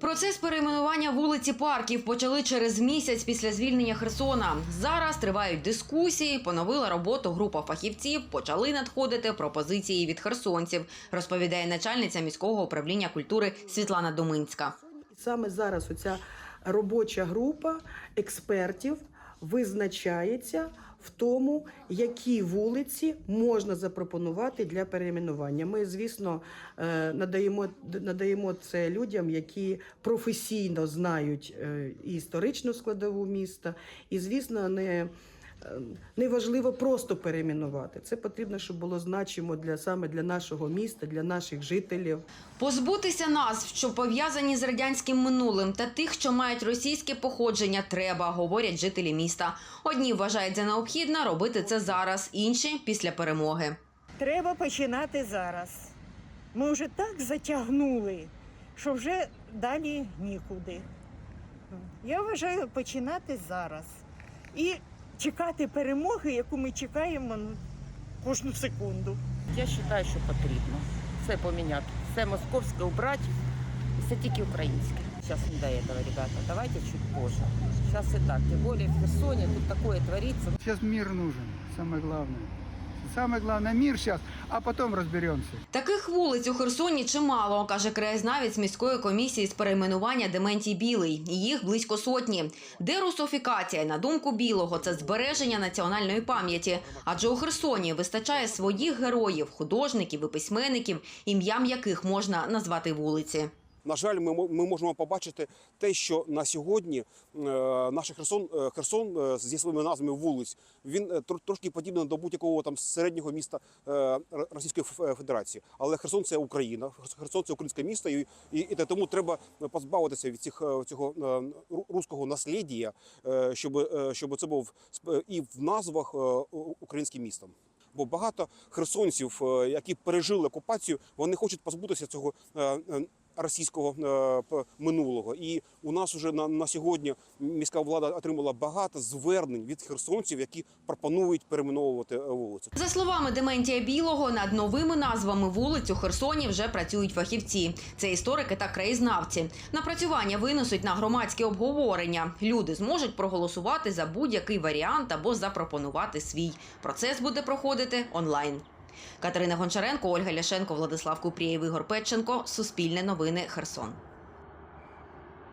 Процес перейменування вулиці парків почали через місяць після звільнення Херсона. Зараз тривають дискусії, поновила роботу група фахівців, почали надходити пропозиції від херсонців, розповідає начальниця міського управління культури Світлана Доминська. Саме зараз оця робоча група експертів визначається в тому, які вулиці можна запропонувати для перейменування. Ми, звісно, е, надаємо, надаємо це людям, які професійно знають е, історичну складову міста, і, звісно, не. Е, Не важливо просто перейменувати. Це потрібно, щоб було значимо для саме для нашого міста, для наших жителів. Позбутися назв, що пов'язані з радянським минулим, та тих, що мають російське походження, треба, говорять жителі міста. Одні вважають за необхідне робити це зараз, інші після перемоги. Треба починати зараз. Ми вже так затягнули, що вже далі нікуди. Я вважаю починати зараз. І чекати перемоги, яку ми чекаємо ну, кожну секунду. Я вважаю, що потрібно все поміняти. Все московське убрати, і все тільки українське. Зараз не до этого, ребята. Давайте чуть позже. Сейчас и так. Тем более в Херсоне тут такое творится. Сейчас мир нужен, самое главное. Самое главное мир сейчас, а потом разберемся. Таких вулиць у Херсоні чимало, каже краєзнавець міської комісії з перейменування Дементій Білий. Їх близько сотні. Дерусофікація, на думку білого, це збереження національної пам'яті. Адже у Херсоні вистачає своїх героїв, художників і письменників, ім'ям яких можна назвати вулиці. На жаль, ми, ми можемо побачити те, що на сьогодні е, наш Херсон, е, Херсон е, зі своїми назвами вулиць, він тр- трошки подібний до будь-якого там середнього міста Російської Федерації. Але Херсон це Україна, Херсон це українське місто, і, і, і тому треба позбавитися від цих цього руського наслідія, щоб, щоб це був і в назвах українським містом. Бо багато херсонців, які пережили окупацію, вони хочуть позбутися цього російського е, минулого. І у нас вже на, на сьогодні міська влада отримала багато звернень від херсонців, які пропонують перейменовувати е, вулицю. За словами Дементія Білого, над новими назвами вулиць у Херсоні вже працюють фахівці. Це історики та краєзнавці. Напрацювання винесуть на громадське обговорення. Люди зможуть проголосувати за будь-який варіант або запропонувати свій. Процес буде проходити онлайн. Катерина Гончаренко, Ольга Ляшенко, Владислав Купрієв, Ігор Петченко. Суспільне новини. Херсон.